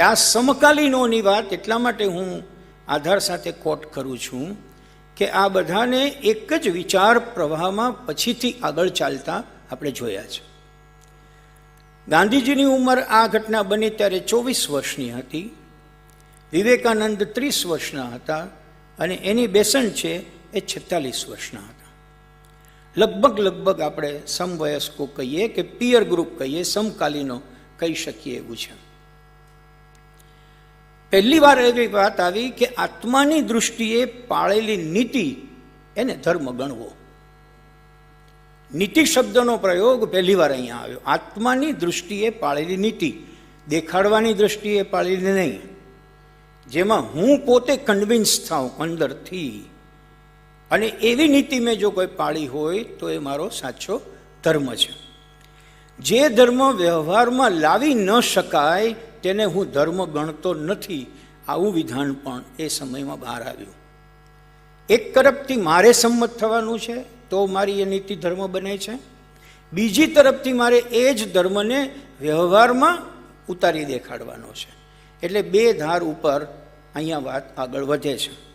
આ સમકાલીનોની વાત એટલા માટે હું આધાર સાથે કોટ કરું છું કે આ બધાને એક જ વિચાર પ્રવાહમાં પછીથી આગળ ચાલતા આપણે જોયા છે. ગાંધીજીની ઉંમર આ ઘટના બની ત્યારે ચોવીસ વર્ષની હતી, વિવેકાનંદ ત્રીસ વર્ષના હતા અને એની બેસણ છે એ છેતાલીસ વર્ષના હતા. લગભગ લગભગ આપણે સમવયસ્કો કહીએ કે પિયર ગ્રુપ કહીએ, સમકાલીનો કહી શકીએ એવું છે. પહેલી વાર એવી વાત આવી કે આત્માની દૃષ્ટિએ પાળેલી નીતિ એને ધર્મ ગણવો. નીતિ શબ્દનો પ્રયોગ પહેલી વાર અહીંયા આવ્યો. આત્માની દૃષ્ટિએ પાળેલી નીતિ, દેખાડવાની દૃષ્ટિએ પાળેલી નહીં. જેમાં હું પોતે કન્વિન્સ થાઉં અંદરથી. અને એવી નીતિ મેં જો કોઈ પાળી હોય તો એ મારો સાચો ધર્મ છે. જે ધર્મ વ્યવહારમાં લાવી ન શકાય તેને હું ધર્મ ગણતો નથી, આવું વિધાન પણ એ સમયમાં બહાર આવ્યું. એક તરફથી મારે સંમત થવાનું છે, તો મારી એ નીતિ ધર્મ બને છે. બીજી તરફથી મારે એ જ ધર્મને વ્યવહારમાં ઉતારી દેખાડવાનો છે. એટલે બે ધાર ઉપર અહીંયા વાત આગળ વધે છે.